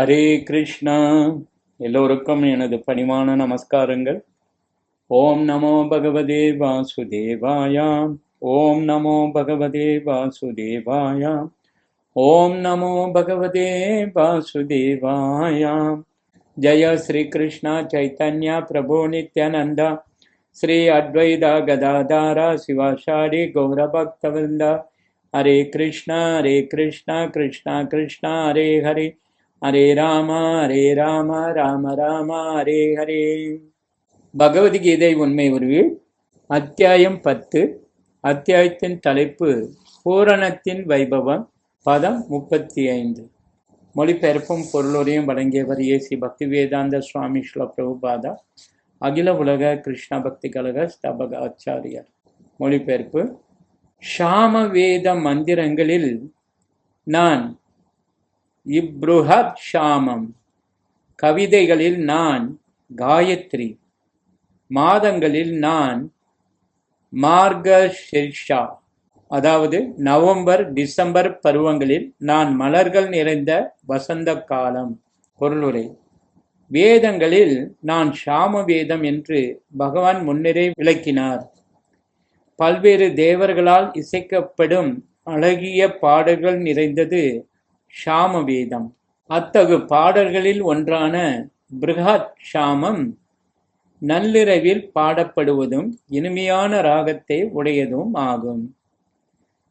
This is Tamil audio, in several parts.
ஹரே கிருஷ்ணா. எல்லோருக்கும் எனது பணிவான நமஸ்காரங்கள். ஓம் நமோ பகவதே வாசுதேவாயாம். ஓம் நமோ பகவதே வாசுதேவாயாம். ஓம் நமோ பகவதே வாசுதேவாயாம். ஜய ஸ்ரீ கிருஷ்ணா சைத்தன்யா பிரபு நித்யானந்தா. ஸ்ரீ அத்வைதா கதாதாரா சிவாஷாரி கௌரபக்தவந்தா. ஹரே கிருஷ்ணா ஹரே கிருஷ்ணா கிருஷ்ணா கிருஷ்ணா ஹரே ஹரே. ஹரே ராம ஹரே ராம ராம ராம ஹரே ஹரே. பகவத்கீதை உண்மை உருவில் அத்தியாயம் பத்து அத்தியாயத்தின் தலைப்பு பூரணத்தின் வைபவம் பதம் முப்பத்தி ஐந்து. மொழிபெயர்ப்பும் பொருளுரையும் வழங்கியவர் ஏசி பக்தி வேதாந்த சுவாமி ஸ்ல பிரபுபாதா அகில உலக கிருஷ்ண பக்தி கழக ஸ்தபக ஆச்சாரியார். மொழிபெயர்ப்பு ஷாம வேத மந்திரங்களில் நான் இப்ருஹத் ஷாமம். கவிதைகளில் நான் காயத்ரி. மாதங்களில் நான் மார்கஷிர்ஷா. அதாவது நவம்பர் டிசம்பர் பருவங்களில் நான் மலர்கள் நிறைந்த வசந்த காலம். பொருளுரை. வேதங்களில் நான் ஷாம வேதம் என்று பகவான் முன்னரே விளக்கினார். பல்வேறு தேவர்களால் இசைக்கப்படும் அழகிய பாடல்கள் நிறைந்தது ஷாம வேதம் அத்தகு பாடல்களில் ஒன்றான பிருஹத் ஷாமம் நள்ளிரவில் பாடப்படுவதும் இனிமையான ராகத்தை உடையதும் ஆகும்.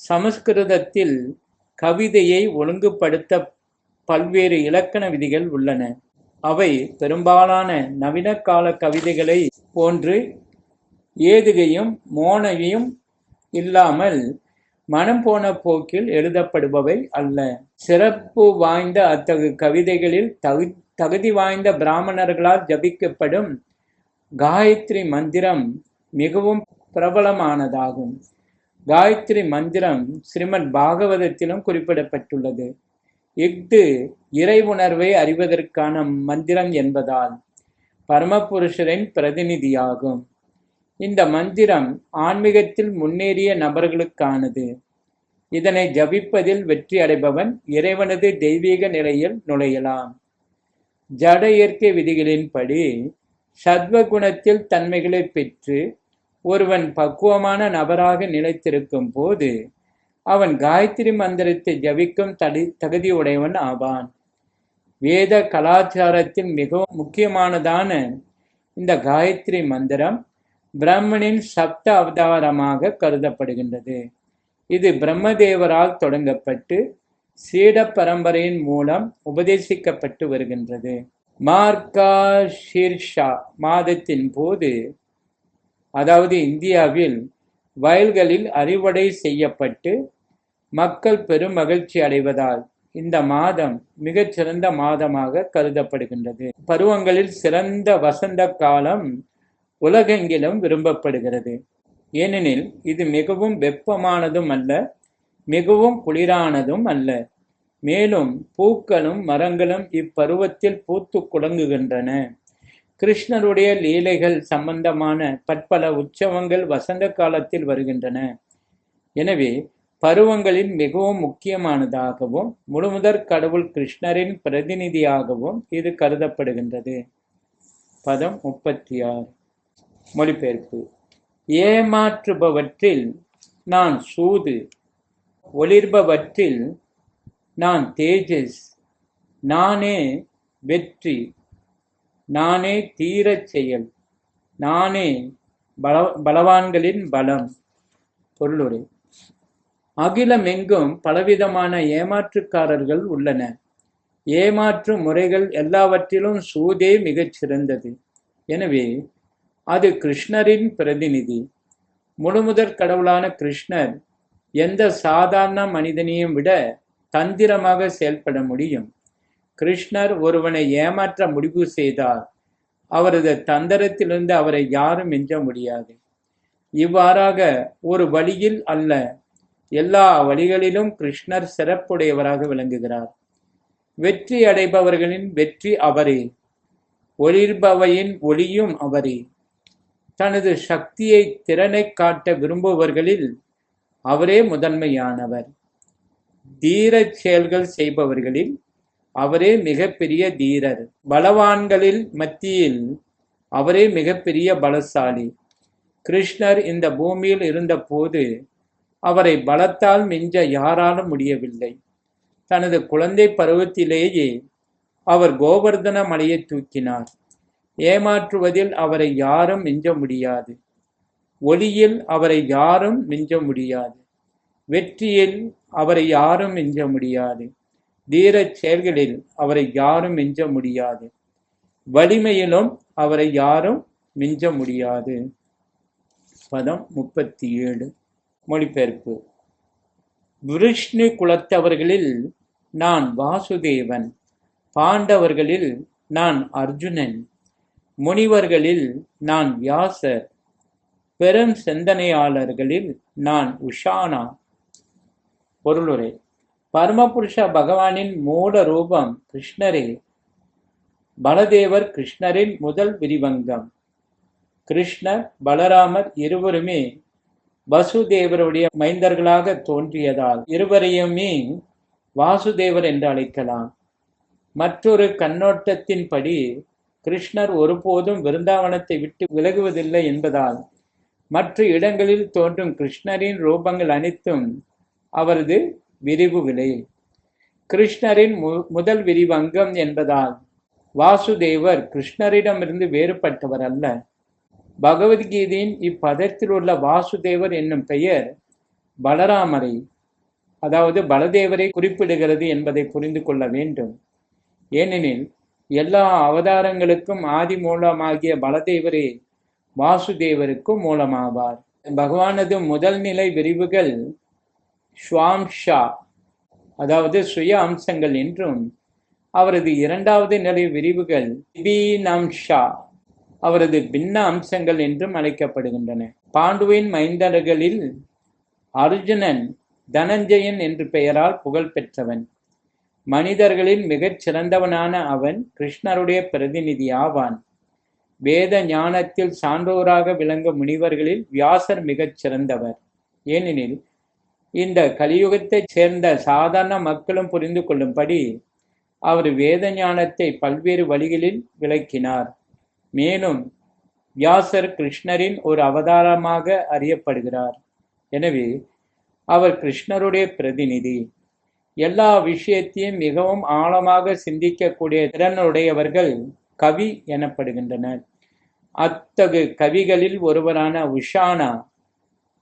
சமஸ்கிருதத்தில் கவிதையை ஒழுங்குபடுத்த பல்வேறு இலக்கண விதிகள் உள்ளன. அவை பெரும்பாலான நவீன கால கவிதைகளை போன்று ஏதுகையும் மோனையும் இல்லாமல் மனம் போன போக்கில் எழுதப்படுபவை அல்ல. சிறப்பு வாய்ந்த அத்தகு கவிதைகளில் தகு தகுதி வாய்ந்த பிராமணர்களால் ஜபிக்கப்படும் காயத்ரி மந்திரம் மிகவும் பிரபலமானதாகும். காயத்ரி மந்திரம் ஸ்ரீமத் பாகவதத்திலும் குறிப்பிடப்பட்டுள்ளது. இஃது இறை உணர்வை அறிவதற்கான மந்திரம் என்பதால் பரமபுருஷரின் பிரதிநிதியாகும். இந்த மந்திரம் ஆன்மீகத்தில் முன்னேறிய நபர்களுக்கானது. இதனை ஜபிப்பதில் வெற்றி அடைபவன் இறைவனது தெய்வீக நிலையில் நுழையலாம். ஜட இயற்கை விதிகளின்படி சத்வகுணத்தில் தன்மைகளை பெற்று ஒருவன் பக்குவமான நபராக நிலைத்திருக்கும் போது அவன் காயத்ரி மந்திரத்தை ஜபிக்கும் தடி தகுதியுடையவன் ஆவான். வேத கலாச்சாரத்தில் மிகவும் முக்கியமானதான இந்த காயத்ரி மந்திரம் பிரம்மனின் சப்த அவதாரமாக கருதப்படுகின்றது. இது பிரம்மதேவரால் தொடங்கப்பட்டு சீட பரம்பரையின் மூலம் உபதேசிக்கப்பட்டு வருகின்றது. மார்கா ஷீர்ஷா மாதத்தின் போது அதாவது இந்தியாவில் வயல்களில் அறுவடை செய்யப்பட்டு மக்கள் பெரும் மகிழ்ச்சி அடைவதால் இந்த மாதம் மிகச்சிறந்த மாதமாக கருதப்படுகின்றது. பருவங்களில் சிறந்த வசந்த காலம் உலகெங்கிலும் விரும்பப்படுகிறது. ஏனெனில் இது மிகவும் வெப்பமானதும் அல்ல மிகவும் குளிரானதும் அல்ல. மேலும் பூக்களும் மரங்களும் இப்பருவத்தில் பூத்து குடங்குகின்றன. கிருஷ்ணருடைய லீலைகள் சம்பந்தமான பற்பல உற்சவங்கள் வசந்த காலத்தில் வருகின்றன. எனவே பருவங்களில் மிகவும் முக்கியமானதாகவும் முழுமுதற் கடவுள் கிருஷ்ணரின் பிரதிநிதியாகவும் இது கருதப்படுகின்றது. பதம் முப்பத்தி ஆறு. மொழிபெயர்ப்பு. ஏமாற்றுபவற்றில் நான் சூது ஒளிர்பவற்றில் நான் தேஜஸ் நானே வெற்றி நானே தீரச் செயல் நானே பல பலவான்களின் பலம். பொருளுரை. அகிலமெங்கும் பலவிதமான ஏமாற்றுக்காரர்கள் உள்ளன. ஏமாற்று முறைகள் எல்லாவற்றிலும் சூதே மிகச் சிறந்தது எனவே அது கிருஷ்ணரின் பிரதிநிதி. முழுமுதற் கடவுளான கிருஷ்ணர் எந்த சாதாரண மனிதனையும் விட தந்திரமாக செயல்பட முடியும். கிருஷ்ணர் ஒருவனை ஏமாற்ற முடிவு செய்தால் அவரது தந்திரத்திலிருந்து அவரை யாரும் மிஞ்ச முடியாது. இவ்வாறாக ஒரு வழியில் அல்ல எல்லா வழிகளிலும் கிருஷ்ணர் சிறப்புடையவராக விளங்குகிறார். வெற்றி அடைபவர்களின் வெற்றி அவரே ஒளிர்பவையின் ஒளியும் அவரே. தனது சக்தியை திறனை காட்ட விரும்புபவர்களில் அவரே முதன்மையானவர். தீரச் செயல்கள் செய்பவர்களில் அவரே மிகப்பெரிய தீரர். பலவான்களில் மத்தியில் அவரே மிகப்பெரிய பலசாலி. கிருஷ்ணர் இந்த பூமியில் இருந்தபோது அவரை பலத்தால் மிஞ்ச யாராலும் முடியவில்லை. தனது குழந்தை பருவத்திலேயே அவர் கோவர்தன மலையை தூக்கினார். ஏமாற்றுவதில் அவரை யாரும் மிஞ்ச முடியாது. ஒளியில் அவரை யாரும் மிஞ்ச முடியாது. வெற்றியில் அவரை யாரும் மிஞ்ச முடியாது. தீரச் செயல்களில் அவரை யாரும் மிஞ்ச முடியாது. வலிமையிலும் அவரை யாரும் மிஞ்ச முடியாது. பதம் முப்பத்தி ஏழு மொழிபெயர்ப்பு. விருஷ்ணு குலத்தவர்களில் நான் வாசுதேவன். பாண்டவர்களில் நான் அர்ஜுனன். முனிவர்களில் நான் வியாசர் பெரும் சிந்தனையாளர்களில் நான் உஷானா. பொருளுரை பரமபுருஷ பகவானின் மூல ரூபம் கிருஷ்ணரே பலதேவர் கிருஷ்ணரின் முதல் விரிவங்கம். கிருஷ்ணர் பலராமர் இருவருமே வசுதேவருடைய மைந்தர்களாக தோன்றியதால் இருவரையுமே வாசுதேவர் என்று அழைக்கலாம். மற்றொரு கண்ணோட்டத்தின்படி கிருஷ்ணர் ஒருபோதும் விருந்தாவனத்தை விட்டு விலகுவதில்லை என்பதால் மற்ற இடங்களில் தோன்றும் கிருஷ்ணரின் ரூபங்கள் அனைத்தும் அவரது விரிவு விலை கிருஷ்ணரின் மு முதல் விரிவங்கம் என்பதால் வாசுதேவர் கிருஷ்ணரிடமிருந்து வேறுபட்டவர் அல்ல. பகவத்கீதையின் இப்பதத்தில் உள்ள வாசுதேவர் என்னும் பெயர் பலராமரை அதாவது பலதேவரை குறிப்பிடுகிறது என்பதை புரிந்து கொள்ள வேண்டும். ஏனெனில் எல்லா அவதாரங்களுக்கும் ஆதி மூலமாகிய பலதேவரே வாசுதேவருக்கும் மூலமாவார். பகவானது முதல் நிலை விரிவுகள் ஸ்வாம்ஷா அதாவது சுய அம்சங்கள் என்றும் அவரது இரண்டாவது நிலை விரிவுகள் பீனம்ஷா அவரது பின்ன அம்சங்கள் என்றும் அழைக்கப்படுகின்றன. பாண்டுவின் மைந்தர்களில் அர்ஜுனன் தனஞ்சயன் என்று பெயரால் புகழ் பெற்றவன் மனிதர்களில் மிகச் சிறந்தவனான அவன் கிருஷ்ணருடைய பிரதிநிதி ஆவான் வேத ஞானத்தில் சான்றோராக விளங்கும் முனிவர்களில் வியாசர் மிகச் சிறந்தவர் ஏனெனில் இந்த கலியுகத்தைச் சேர்ந்த சாதாரண மக்களும் புரிந்து கொள்ளும்படி அவர் வேத ஞானத்தை பல்வேறு வழிகளில் விளக்கினார். மேலும் வியாசர் கிருஷ்ணரின் ஒரு அவதாரமாக அறியப்படுகிறார். எனவே அவர் கிருஷ்ணருடைய பிரதிநிதி. எல்லா விஷயத்தையும் மிகவும் ஆழமாக சிந்திக்கக்கூடிய திறனுடையவர்கள் கவி எனப்படுகின்றனர். அத்தகு கவிகளில் ஒருவரான உஷானா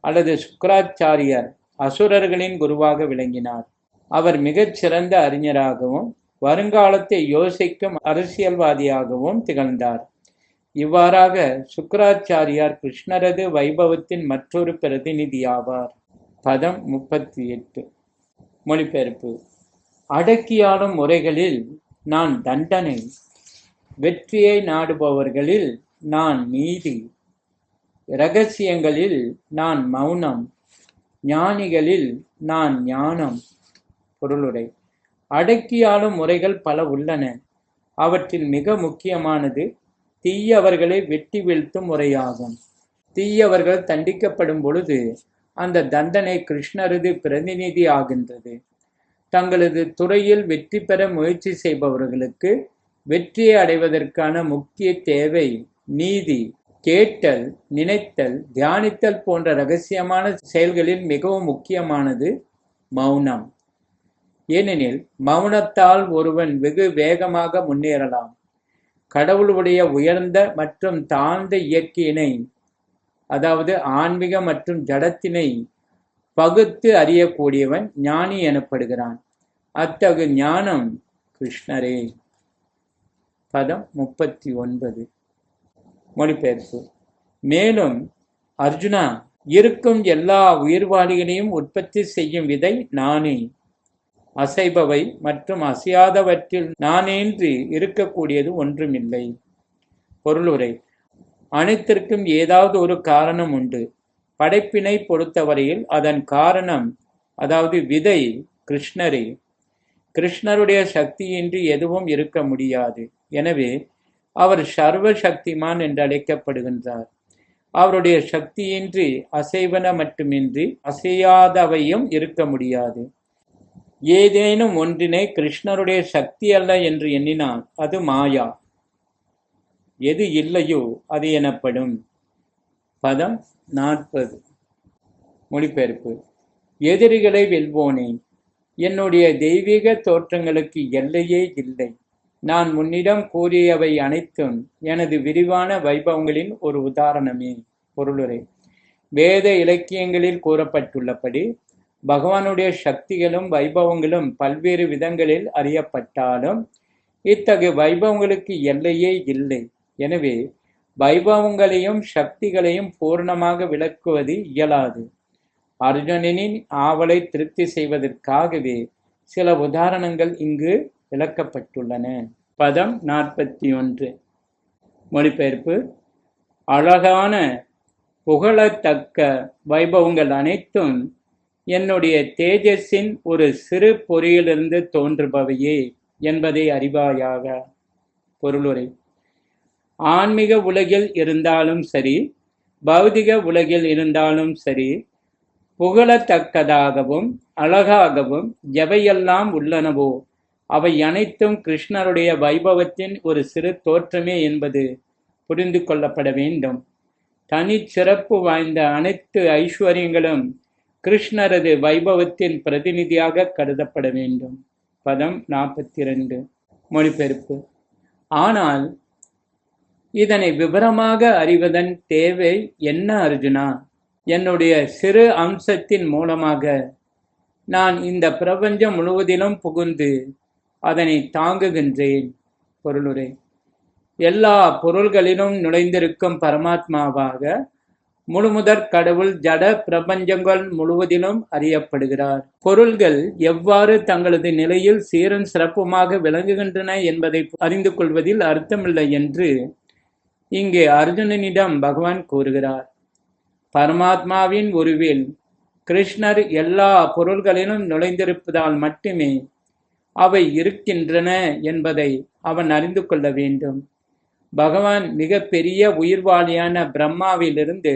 அல்லது சுக்கராச்சாரியர் அசுரர்களின் குருவாக விளங்கினார். அவர் மிகச் சிறந்த அறிஞராகவும் வருங்காலத்தை யோசிக்கும் அரசியல்வாதியாகவும் திகழ்ந்தார். இவ்வாறாக சுக்கராச்சாரியார் கிருஷ்ணரது வைபவத்தின் மற்றொரு பிரதிநிதியாவார். பதம் முப்பத்தி எட்டு. மொழிபெயர்ப்பு. அடக்கியாளும் முறைகளில் நான் தண்டனை. வெற்றியை நாடுபவர்களில் நான் நீதி. இரகசியங்களில் நான் மௌனம். ஞானிகளில் நான் ஞானம். பொருளுரை அடக்கியாளும் முறைகள் பல உள்ளன. அவற்றில் மிக முக்கியமானது தீயவர்களை வெட்டி வீழ்த்தும் முறையாகும். தீயவர்கள் தண்டிக்கப்படும் பொழுது அந்த தண்டனை கிருஷ்ணரது பிரதிநிதி ஆகின்றது. தங்களது துறையில் வெற்றி பெற முயற்சி செய்பவர்களுக்கு வெற்றியை அடைவதற்கான முக்கிய தேவை நீதி கேட்டல் நினைத்தல் தியானித்தல் போன்ற ரகசியமான செயல்களில் மிகவும் முக்கியமானது மௌனம். ஏனெனில் மௌனத்தால் ஒருவன் வெகு வேகமாக முன்னேறலாம். கடவுளுடைய உயர்ந்த மற்றும் தாழ்ந்த இயற்கையினை அதாவது ஆன்மீக மற்றும் ஜடத்தினை பகுத்து அறியக்கூடியவன் ஞானி எனப்படுகிறான். அத்தகு ஞானம் கிருஷ்ணரே. பதம் முப்பத்தி ஒன்பது. மொழிபெயர்ப்பு. மேலும் அர்ஜுனா இருக்கும் எல்லா உயிர்வாளிகளையும் உற்பத்தி செய்யும் விதை நானே. அசைபவை மற்றும் அசையாதவற்றில் நானேன்று இருக்கக்கூடியது ஒன்றுமில்லை. பொருளுரை. அனைத்திற்கும் ஏதாவது ஒரு காரணம் உண்டு. படைப்பினை பொறுத்தவரையில் அதன் காரணம் அதாவது விதை கிருஷ்ணரே கிருஷ்ணருடைய சக்தியின்றி எதுவும் இருக்க முடியாது. எனவே அவர் சர்வ சக்திமான் என்று அழைக்கப்படுகின்றார் அவருடைய சக்தியின்றி அசைவன மட்டுமின்றி அசையாதவையும் இருக்க முடியாது. ஏதேனும் ஒன்றினை கிருஷ்ணருடைய சக்தி அல்ல என்று எண்ணினால் அது மாயா. எது இல்லையோ அது எனப்படும். பதம் நாற்பது. மொழிபெயர்ப்பு. எதிரிகளை வெல்வோனே என்னுடைய தெய்வீக தோற்றங்களுக்கு எல்லையே இல்லை. நான் முன்னிடம் கூறியவை அனைத்தும் எனது விரிவான வைபவங்களின் ஒரு உதாரணமே. பொருளுரை. வேத இலக்கியங்களில் கூறப்பட்டுள்ளபடி பகவானுடைய சக்திகளும் வைபவங்களும் பல்வேறு விதங்களில் அறியப்பட்டாலும் இத்தகைய வைபவங்களுக்கு எல்லையே இல்லை. எனவே வைபவங்களையும் சக்திகளையும் பூர்ணமாக விளக்குவது இயலாது. அர்ஜுனனின் ஆவலை திருப்தி செய்வதற்காகவே சில உதாரணங்கள் இங்கு விளக்கப்பட்டுள்ளன. பதம் நாற்பத்தி ஒன்று. மொழிபெயர்ப்பு. அழகான புகழத்தக்க வைபவங்கள் அனைத்தும் என்னுடைய தேஜஸின் ஒரு சிறு பொறியிலிருந்து தோன்றுபவையே என்பதை அறிவாயாக. பொருளுரை. ஆன்மீக உலகில் இருந்தாலும் சரி பௌதிக உலகில் இருந்தாலும் சரி புகழத்தக்கதாகவும் அழகாகவும் எவையெல்லாம் உள்ளனவோ அவை அனைத்தும் கிருஷ்ணருடைய வைபவத்தின் ஒரு சிறு தோற்றமே என்பது புரிந்து கொள்ளப்பட வேண்டும். தனிச்சிறப்பு வாய்ந்த அனைத்து ஐஸ்வர்யங்களும் கிருஷ்ணரது வைபவத்தின் பிரதிநிதியாக கருதப்பட வேண்டும். பதம் நாற்பத்தி ரெண்டு மொழிபெயர்ப்பு. ஆனால் இதனை விவரமாக அறிவதன் தேவை என்ன அர்ஜுனா? என்னுடைய சிறு அம்சத்தின் மூலமாக. நான் இந்த பிரபஞ்சம் முழுவதிலும் புகுந்து அதனை தாங்குகின்றேன் பொருளுரை. எல்லா பொருள்களிலும் நுழைந்திருக்கும் பரமாத்மாவாக முழுமுதற் கடவுள் ஜட பிரபஞ்சங்கள் முழுவதிலும் அறியப்படுகிறார். பொருள்கள் எவ்வாறு தங்களது நிலையில் சீரும் சிறப்புமாக விளங்குகின்றன என்பதை அறிந்து கொள்வதில் அர்த்தமில்லை என்று இங்கே அர்ஜுனனிடம் பகவான் கூறுகிறார் பரமாத்மாவின் உருவில் கிருஷ்ணர் எல்லா பொருள்களிலும் நுழைந்திருப்பதால் மட்டுமே அவை இருக்கின்றன என்பதை அவன் அறிந்து கொள்ள வேண்டும். பகவான் மிக பெரிய உயிர்வாளியான பிரம்மாவிலிருந்து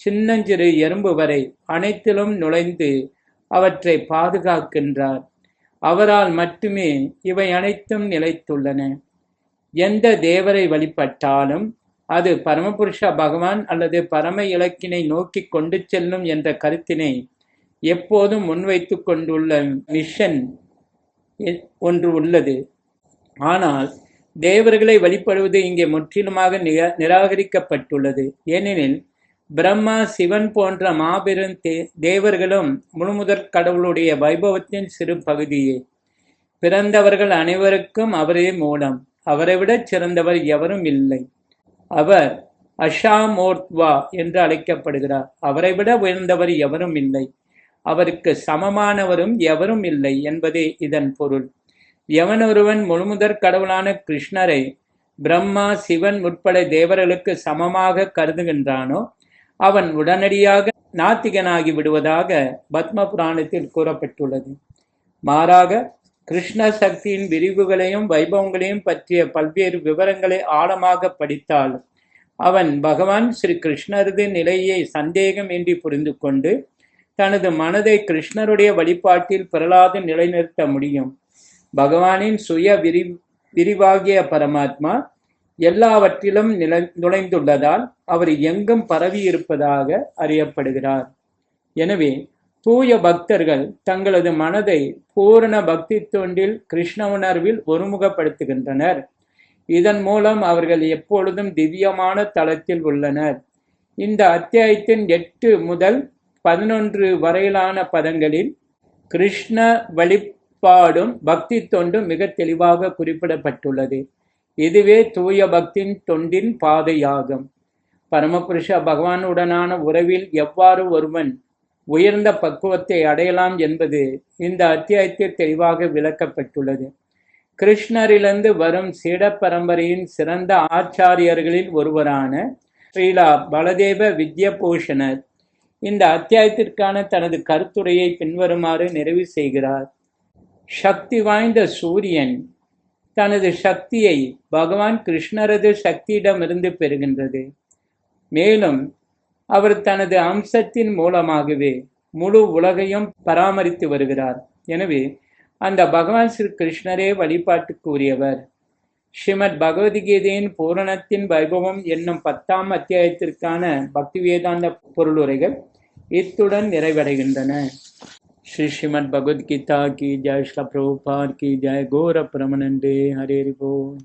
சின்னஞ்சிறு எறும்பு வரை அனைத்திலும் நுழைந்து அவற்றை பாதுகாக்கின்றார். அவரால் மட்டுமே இவை அனைத்தும் நிலைத்துள்ளன. எந்த தேவரை வழிபட்டாலும் அது பரமபுருஷ பகவான் அல்லது பரம இலக்கினை நோக்கி கொண்டு செல்லும் என்ற கருத்தினை எப்போதும் முன்வைத்து கொண்டுள்ள மிஷன் ஒன்று உள்ளது. ஆனால் தேவர்களை வழிபடுவது இங்கே முற்றிலுமாக நிராகரிக்கப்பட்டுள்ளது. ஏனெனில் பிரம்மா சிவன் போன்ற மாபெரும் தே தேவர்களும் முழுமுதற் கடவுளுடைய வைபவத்தின் சிறு பகுதியே. பிறந்தவர்கள் அனைவருக்கும் அவரே மூலம். அவரை விட சிறந்தவர் எவரும் இல்லை. அவர் அஷாமோர்த்வா என்று அழைக்கப்படுகிறார். அவரை விட உயர்ந்தவர் எவரும் இல்லை. அவருக்கு சமமானவரும் எவரும் இல்லை என்பதே இதன் பொருள். எவனொருவன் முழுமுதற் கடவுளான கிருஷ்ணரை பிரம்மா சிவன் உட்பட தேவர்களுக்கு சமமாக கருதுகின்றானோ அவன் உடனடியாக நாத்திகனாகி விடுவதாக பத்ம புராணத்தில் கூறப்பட்டுள்ளது. மாறாக கிருஷ்ண சக்தியின் விரிவுகளையும் வைபவங்களையும் பற்றிய பல்வேறு விவரங்களை ஆழமாக படித்தால் அவன் பகவான் ஸ்ரீ கிருஷ்ணரது நிலையை சந்தேகம் இன்றி புரிந்து கொண்டு தனது மனதை கிருஷ்ணருடைய வழிபாட்டில் பிரலாது நிலைநிறுத்த முடியும். பகவானின் சுய விரி விரிவாகிய பரமாத்மா எல்லாவற்றிலும் நிலை நுழைந்துள்ளதால் அவர் எங்கும் பரவி இருப்பதாக அறியப்படுகிறார். எனவே தூய பக்தர்கள் தங்களது மனதை பூரண பக்தி தொண்டில் கிருஷ்ண உணர்வில் ஒருமுகப்படுத்துகின்றனர். இதன் மூலம் அவர்கள் எப்பொழுதும் திவ்யமான தளத்தில் உள்ளனர். இந்த அத்தியாயத்தின் எட்டு முதல் பதினொன்று வரையிலான பதங்களில் கிருஷ்ண வழிபாடும் பக்தி தொண்டும் மிக தெளிவாக குறிப்பிடப்பட்டுள்ளது. இதுவே தூய பக்தின் தொண்டின் பாதையாகும். பரமபுருஷ பகவானுடனான உறவில் எவ்வாறு ஒருவன் உயர்ந்த பக்குவத்தை அடையலாம் என்பது இந்த அத்தியாயத்தில் தெளிவாக விளக்கப்பட்டுள்ளது. கிருஷ்ணரிலிருந்து வரும் சீட பரம்பரையின் சிறந்த ஆச்சாரியர்களில் ஒருவரான ஸ்ரீலா பலதேவ வித்யபூஷணர் இந்த அத்தியாயத்திற்கான தனது கருத்துரையை பின்வருமாறு நிறைவு செய்கிறார். சக்தி வாய்ந்த சூரியன் தனது சக்தியை பகவான் கிருஷ்ணரது சக்தியிடமிருந்து பெறுகின்றது. மேலும் அவர் தனது அம்சத்தின் மூலமாகவே முழு உலகையும் பராமரித்து வருகிறார். எனவே அந்த பகவான் ஸ்ரீ கிருஷ்ணரே வழிபாட்டுக்கு உரியவர் ஸ்ரீமத் பகவத்கீதையின் பூரணத்தின் வைபவம் என்னும் பத்தாம் அத்தியாயத்திற்கான பக்தி வேதாந்த பொருளுரைகள் இத்துடன் நிறைவடைகின்றன. ஸ்ரீ ஸ்ரீமத் பகவத்கீதா கி ஜெய் ஸ்ல பிரபுபாத் கி ஜெய் கோர பிரமணண்டே ஹரே போல்.